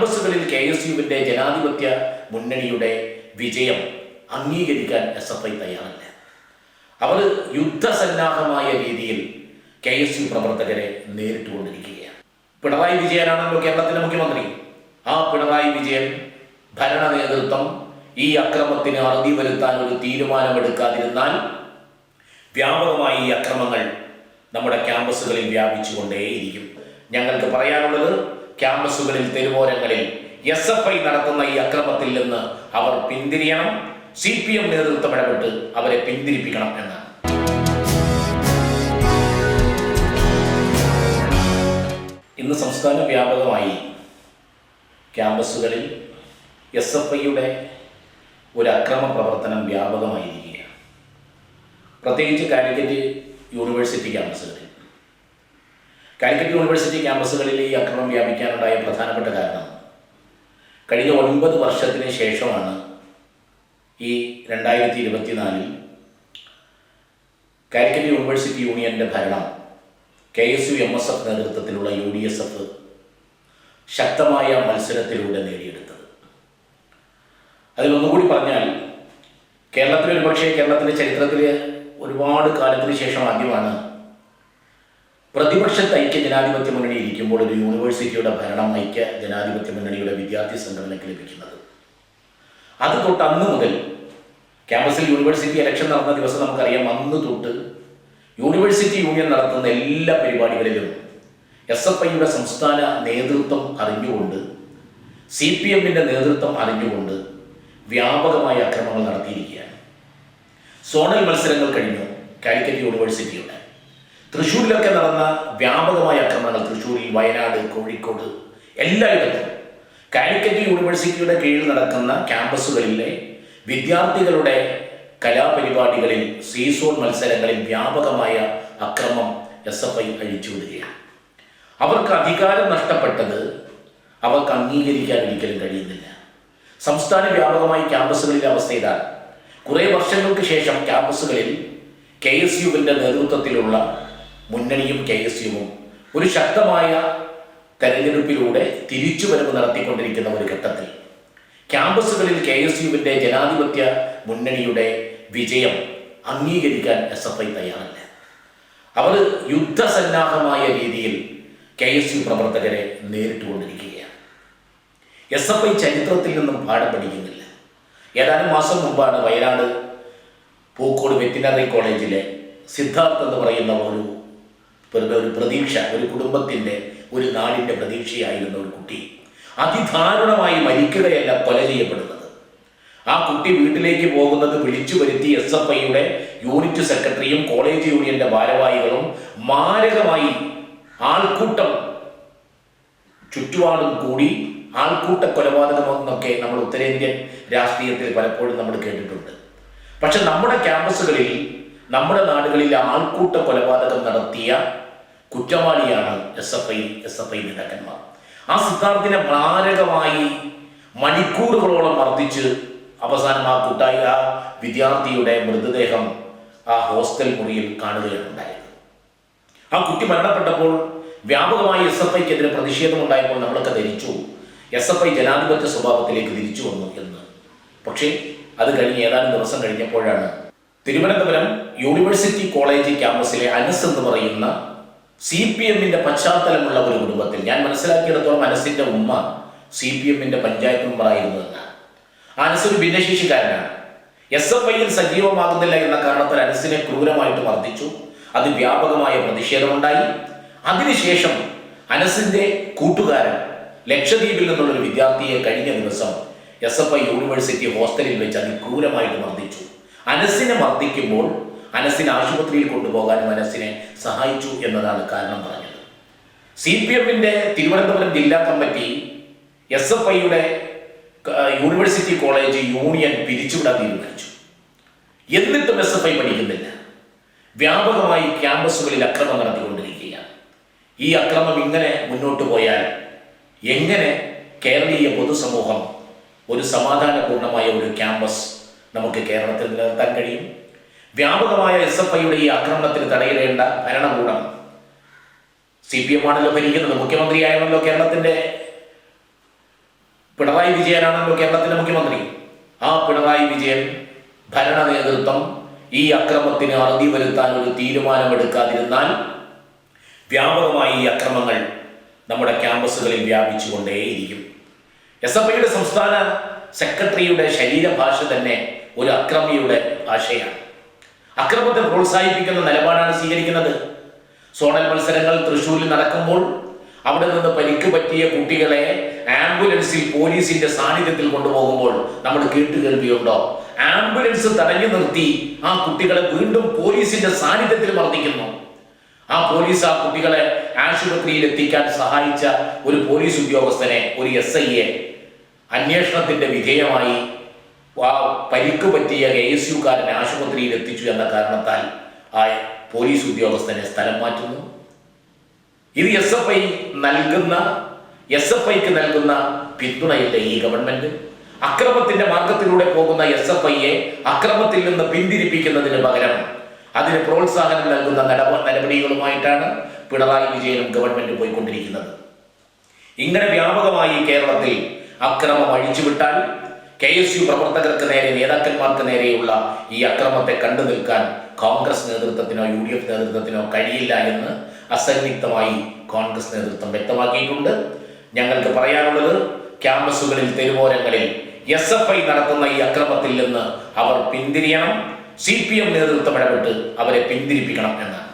ക്യാമ്പസുകളിൽ K S യുവിന്റെ ജനാധിപത്യ മുന്നണിയുടെ വിജയം അംഗീകരിക്കാൻ എസ് എഫ് ഐ തയ്യാറല്ല. അവർ യുദ്ധസന്നാഹമായ രീതിയിൽ കെ എസ് യു പ്രവർത്തകരെ നേരിട്ടുകൊണ്ടിരിക്കുകയാണ്. പിണറായി വിജയനാണല്ലോ കേരളത്തിലെ മുഖ്യമന്ത്രി. ആ പിണറായി വിജയൻ ഭരണ നേതൃത്വം ഈ അക്രമത്തിന് അറുതി വരുത്താൻ ഒരു തീരുമാനമെടുക്കാതിരുന്നാൽ വ്യാപകമായി ഈ അക്രമങ്ങൾ നമ്മുടെ ക്യാമ്പസുകളിൽ വ്യാപിച്ചുകൊണ്ടേയിരിക്കും. ഞങ്ങൾക്ക് പറയാനുള്ളത് ക്യാമ്പസുകളിൽ തെരുവോരങ്ങളിൽ എസ് എഫ് ഐ നടത്തുന്ന ഈ അക്രമത്തിൽ നിന്ന് അവർ പിന്തിരിയണം. സി പി എം നേതൃത്വം ഇടപെട്ട് അവരെ പിന്തിരിപ്പിക്കണം എന്ന്. ഇന്ന് സംസ്ഥാന വ്യാപകമായി ക്യാമ്പസുകളിൽ എസ് എഫ് ഐയുടെ ഒരു അക്രമ പ്രവർത്തനം വ്യാപകമായിരിക്കുകയാണ്. പ്രത്യേകിച്ച് കാലിക്കറ്റ് യൂണിവേഴ്സിറ്റി ക്യാമ്പസുകളിൽ. കാലിക്കറ്റ് യൂണിവേഴ്സിറ്റി ക്യാമ്പസുകളിൽ ഈ അക്രമം വ്യാപിക്കാനുണ്ടായ പ്രധാനപ്പെട്ട കാരണം. കഴിഞ്ഞ ഒൻപത് വർഷത്തിന് ശേഷമാണ് ഈ രണ്ടായിരത്തി ഇരുപത്തിനാലിൽ കാലിക്കറ്റ് യൂണിവേഴ്സിറ്റി യൂണിയന്റെ ഭരണം K S U M S F നേതൃത്വത്തിലുള്ള യു ഡി എസ് എഫ് ശക്തമായ മത്സരത്തിലൂടെ നേടിയെടുത്തത്. അതിലൊന്നുകൂടി പറഞ്ഞാൽ കേരളത്തിൽ ഒരുപക്ഷെ കേരളത്തിന്റെ ചരിത്രത്തിൽ ഒരുപാട് കാലത്തിന് ശേഷം ആദ്യമാണ് പ്രതിപക്ഷത്ത് ഐക്യ ജനാധിപത്യ മുന്നണി ഇരിക്കുമ്പോൾ ഒരു യൂണിവേഴ്സിറ്റിയുടെ ഭരണം ഐക്യ ജനാധിപത്യ മുന്നണിയുടെ വിദ്യാർത്ഥി സംഘടനയ്ക്ക് ലഭിക്കുന്നത്. അത് തൊട്ട് അന്ന് മുതൽ ക്യാമ്പസിൽ യൂണിവേഴ്സിറ്റി ഇലക്ഷൻ നടന്ന ദിവസം നമുക്കറിയാം അന്ന് തൊട്ട് യൂണിവേഴ്സിറ്റി യൂണിയൻ നടത്തുന്ന എല്ലാ പരിപാടികളിലും എസ് എഫ് ഐയുടെ സംസ്ഥാന നേതൃത്വം അറിഞ്ഞുകൊണ്ട് സി പി എമ്മിന്റെ നേതൃത്വം അറിഞ്ഞുകൊണ്ട് വ്യാപകമായ അക്രമങ്ങൾ നടത്തിയിരിക്കുകയാണ്. സോണൽ മത്സരങ്ങൾ കഴിഞ്ഞു കാലിക്കറ്റ് യൂണിവേഴ്സിറ്റിയുടെ. തൃശ്ശൂരിലൊക്കെ നടന്ന വ്യാപകമായ ആക്രമണങ്ങൾ തൃശ്ശൂരിൽ വയനാട് കോഴിക്കോട് എല്ലായിടത്തും. കാലിക്കറ്റ് യൂണിവേഴ്സിറ്റിയുടെ കീഴിൽ നടക്കുന്ന ക്യാമ്പസുകളിലെ വിദ്യാർത്ഥികളുടെ കലാപരിപാടികളിൽ സീസോൺ മത്സരങ്ങളിൽ വ്യാപകമായ അക്രമം എസ് എഫ് ഐ അഴിച്ചുവിടുകയാണ് അവർക്ക് അധികാരം നഷ്ടപ്പെട്ടത് അവർക്ക് അംഗീകരിക്കാൻ ഒരിക്കലും കഴിയുന്നില്ല. സംസ്ഥാന വ്യാപകമായി ക്യാമ്പസുകളിലെ അവസ്ഥ ഇതാണ് കുറേ വർഷങ്ങൾക്ക് ശേഷം ക്യാമ്പസുകളിൽ കെ എസ് യുവിന്റെ നേതൃത്വത്തിലുള്ള മുന്നണിയും കെ എസ് യുവും ഒരു ശക്തമായ തെരഞ്ഞെടുപ്പിലൂടെ തിരിച്ചുവരവ് നടത്തിക്കൊണ്ടിരിക്കുന്ന ഒരു ഘട്ടത്തിൽ ക്യാമ്പസുകളിൽ കെ എസ് യുവിന്റെ ജനാധിപത്യ മുന്നണിയുടെ വിജയം അംഗീകരിക്കാൻ എസ് എഫ് ഐ തയ്യാറല്ല. അവർ യുദ്ധസന്നാഹമായ രീതിയിൽ കെ എസ് യു പ്രവർത്തകരെ നേരിട്ടുകൊണ്ടിരിക്കുകയാണ്. എസ് എഫ് ഐ ചരിത്രത്തിൽ നിന്നും പാഠം പഠിക്കുന്നില്ല. ഏതാനും മാസം മുമ്പാണ് വയനാട് പൂക്കോട് വെറ്റിനറി കോളേജിലെ സിദ്ധാർത്ഥ് എന്ന് പറയുന്ന ഒരു വെറുതെ ഒരു പ്രതീക്ഷ ഒരു കുടുംബത്തിന്റെ ഒരു നാടിന്റെ പ്രതീക്ഷയായിരുന്ന ഒരു കുട്ടി. അതിദാരുണമായി മരിക്കുകയല്ല കൊല ചെയ്യപ്പെടുന്നത്. ആ കുട്ടി വീട്ടിലേക്ക് പോകുന്നത് വിളിച്ചു വരുത്തി എസ് എഫ് ഐയുടെ യൂണിറ്റ് സെക്രട്ടറിയും കോളേജ് യൂണിയന്റെ ഭാരവാഹികളും മാരകമായി ആൾക്കൂട്ടം ചുറ്റുപാടും കൂടി ആൾക്കൂട്ട കൊലപാതകമെന്നൊക്കെ നമ്മൾ ഉത്തരേന്ത്യൻ രാഷ്ട്രീയത്തിൽ പലപ്പോഴും നമ്മൾ കേട്ടിട്ടുണ്ട്. പക്ഷെ നമ്മുടെ ക്യാമ്പസുകളിൽ നമ്മുടെ നാടുകളിൽ ആൾക്കൂട്ട കൊലപാതകം നടത്തിയ കുറ്റവാളിയാണ് S F I S F I നേതാക്കന്മാർ. ആ സിദ്ധാർത്ഥിനെ മാരകമായി മണിക്കൂറുകളോളം മർദ്ദിച്ച് അവസാനം ആ കൂട്ടായ വിദ്യാർത്ഥിയുടെ മൃതദേഹം ആ ഹോസ്റ്റൽ മുറിയിൽ കാണുകയാണ് ഉണ്ടായത് ആ കുട്ടി മരണപ്പെട്ടപ്പോൾ വ്യാപകമായി എസ് എഫ് ഐക്കെതിരെ പ്രതിഷേധമുണ്ടായപ്പോൾ നമ്മളൊക്കെ ധരിച്ചു. എസ് എഫ് ഐ ജനാധിപത്യ സ്വഭാവത്തിലേക്ക് തിരിച്ചു വന്നു എന്ന്. പക്ഷേ അത് കഴിഞ്ഞ് ഏതാനും ദിവസം കഴിഞ്ഞപ്പോഴാണ് തിരുവനന്തപുരം യൂണിവേഴ്സിറ്റി കോളേജ് ക്യാമ്പസിലെ അനസ് എന്ന് പറയുന്ന സി പി എമ്മിന്റെ പശ്ചാത്തലമുള്ള ഒരു കുടുംബത്തിൽ ഞാൻ മനസ്സിലാക്കിയിടത്തോളം അനസിന്റെ ഉമ്മ സി പി എമ്മിന്റെ പഞ്ചായത്ത് മെമ്പറായിരുന്നു എന്നാണ്. അനസ് ഒരു ഭിന്നശേഷിക്കാരനാണ്. എസ് എഫ് ഐയിൽ സജീവമാകുന്നില്ല എന്ന കാരണത്താൽ അനസിനെ ക്രൂരമായിട്ട് മർദ്ദിച്ചു. അത് വ്യാപകമായ പ്രതിഷേധമുണ്ടായി. അതിനുശേഷം അനസിന്റെ കൂട്ടുകാരൻ ലക്ഷദ്വീപിൽ നിന്നുള്ള ഒരു വിദ്യാർത്ഥിയെ കഴിഞ്ഞ ദിവസം എസ് എഫ് ഐ യൂണിവേഴ്സിറ്റി ഹോസ്റ്റലിൽ വെച്ച് അതിക്രൂരമായിട്ട് മർദ്ദിച്ചു. അനസിനെ മർദ്ദിക്കുമ്പോൾ അനസിനെ ആശുപത്രിയിൽ കൊണ്ടുപോകാൻ മനസ്സിനെ സഹായിച്ചു എന്നതാണ് കാരണം പറഞ്ഞത്. സി പി എമ്മിന്റെ തിരുവനന്തപുരം ജില്ലാ കമ്മിറ്റി എസ് എഫ് ഐയുടെ യൂണിവേഴ്സിറ്റി കോളേജ് യൂണിയൻ പിരിച്ചുവിടാൻ തീരുമാനിച്ചു. എന്നിട്ടും എസ് എഫ് ഐ പഠിക്കുന്നില്ല വ്യാപകമായി ക്യാമ്പസുകളിൽ അക്രമം നടത്തിക്കൊണ്ടിരിക്കുകയാണ്. ഈ അക്രമം ഇങ്ങനെ മുന്നോട്ട് പോയാൽ എങ്ങനെ കേരളീയ പൊതുസമൂഹം ഒരു സമാധാനപൂർണമായ ഒരു ക്യാമ്പസ് നമുക്ക് കേരളത്തിൽ നിലനിർത്താൻ കഴിയും. വ്യാപകമായ എസ് എഫ് ഐയുടെ ഈ ആക്രമണത്തിന് തടയിടേണ്ട ഭരണകൂടം. സി പി എം ആണല്ലോ ഭരിക്കുന്നത്. മുഖ്യമന്ത്രിയാണല്ലോ കേരളത്തിന്റെ പിണറായി വിജയനാണല്ലോ കേരളത്തിന്റെ മുഖ്യമന്ത്രി. ആ പിണറായി വിജയൻ ഭരണ നേതൃത്വം ഈ അക്രമത്തിന് അറുതി വരുത്താൻ ഒരു തീരുമാനമെടുക്കാതിരുന്നാൽ വ്യാപകമായി ഈ അക്രമങ്ങൾ നമ്മുടെ ക്യാമ്പസുകളിൽ വ്യാപിച്ചുകൊണ്ടേയിരിക്കും. എസ് എഫ് ഐയുടെ സംസ്ഥാന സെക്രട്ടറിയുടെ ശരീരഭാഷ തന്നെ ഒരു അക്രമിയുടെ ഭാഷയാണ് അക്രമത്തെ പ്രോത്സാഹിപ്പിക്കുന്ന നിലപാടാണ് സ്വീകരിക്കുന്നത്. സോണൽ മത്സരങ്ങൾ തൃശ്ശൂരിൽ നടക്കുമ്പോൾ അവിടെ നിന്ന് പരിക്ക് പറ്റിയ കുട്ടികളെ ആംബുലൻസിൽ പോലീസിന്റെ സാന്നിധ്യത്തിൽ കൊണ്ടുപോകുമ്പോൾ നമ്മൾ കേട്ടുകേൾവിയുണ്ടോ ആംബുലൻസ് തടഞ്ഞു നിർത്തി ആ കുട്ടികളെ വീണ്ടും പോലീസിന്റെ സാന്നിധ്യത്തിൽ മർദ്ദിക്കുന്നു. ആ പോലീസ് ആ കുട്ടികളെ ആശുപത്രിയിൽ എത്തിക്കാൻ സഹായിച്ച ഒരു പോലീസ് ഉദ്യോഗസ്ഥനെ ഒരു എസ് ഐയെ അന്വേഷണത്തിന്റെ വിധേയമായി ആ പരിക്ക് പറ്റിയ കെ എസ് യുക്കാരനെ ആശുപത്രിയിൽ എത്തിച്ചു എന്ന കാരണത്താൽ ആ പോലീസ് ഉദ്യോഗസ്ഥനെ സ്ഥലം മാറ്റുന്നു. ഇത് എസ് എഫ് ഐ നൽകുന്ന എസ് എഫ് ഐക്ക് നൽകുന്ന പിന്തുണയില്ല ഈ ഗവൺമെന്റ് അക്രമത്തിന്റെ മാർഗത്തിലൂടെ പോകുന്ന എസ് എഫ് ഐയെ അക്രമത്തിൽ നിന്ന് പിന്തിരിപ്പിക്കുന്നതിന് പകരം അതിന് പ്രോത്സാഹനം നൽകുന്ന നടപ നടപടികളുമായിട്ടാണ് പിണറായി വിജയനും ഗവൺമെന്റ് പോയിക്കൊണ്ടിരിക്കുന്നത്. ഇങ്ങനെ വ്യാപകമായി കേരളത്തിൽ അക്രമം അഴിച്ചുവിട്ടാൽ കെ എസ് യു പ്രവർത്തകർക്ക് നേരെ നേതാക്കന്മാർക്ക് നേരെയുള്ള ഈ അക്രമത്തെ കണ്ടു നിൽക്കാൻ കോൺഗ്രസ് നേതൃത്വത്തിനോ യു ഡി എഫ് നേതൃത്വത്തിനോ കഴിയില്ല എന്ന് അസന്നിഗ്ധമായി കോൺഗ്രസ് നേതൃത്വം വ്യക്തമാക്കിയിട്ടുണ്ട്. ഞങ്ങൾക്ക് പറയാനുള്ളത് ക്യാമ്പസുകളിൽ തെരുവോരങ്ങളിൽ എസ് എഫ് ഐ നടത്തുന്ന ഈ അക്രമത്തിൽ നിന്ന് അവർ പിന്തിരിയണം. സി പി എം നേതൃത്വം ഇടപെട്ട് അവരെ പിന്തിരിപ്പിക്കണം എന്നാണ്.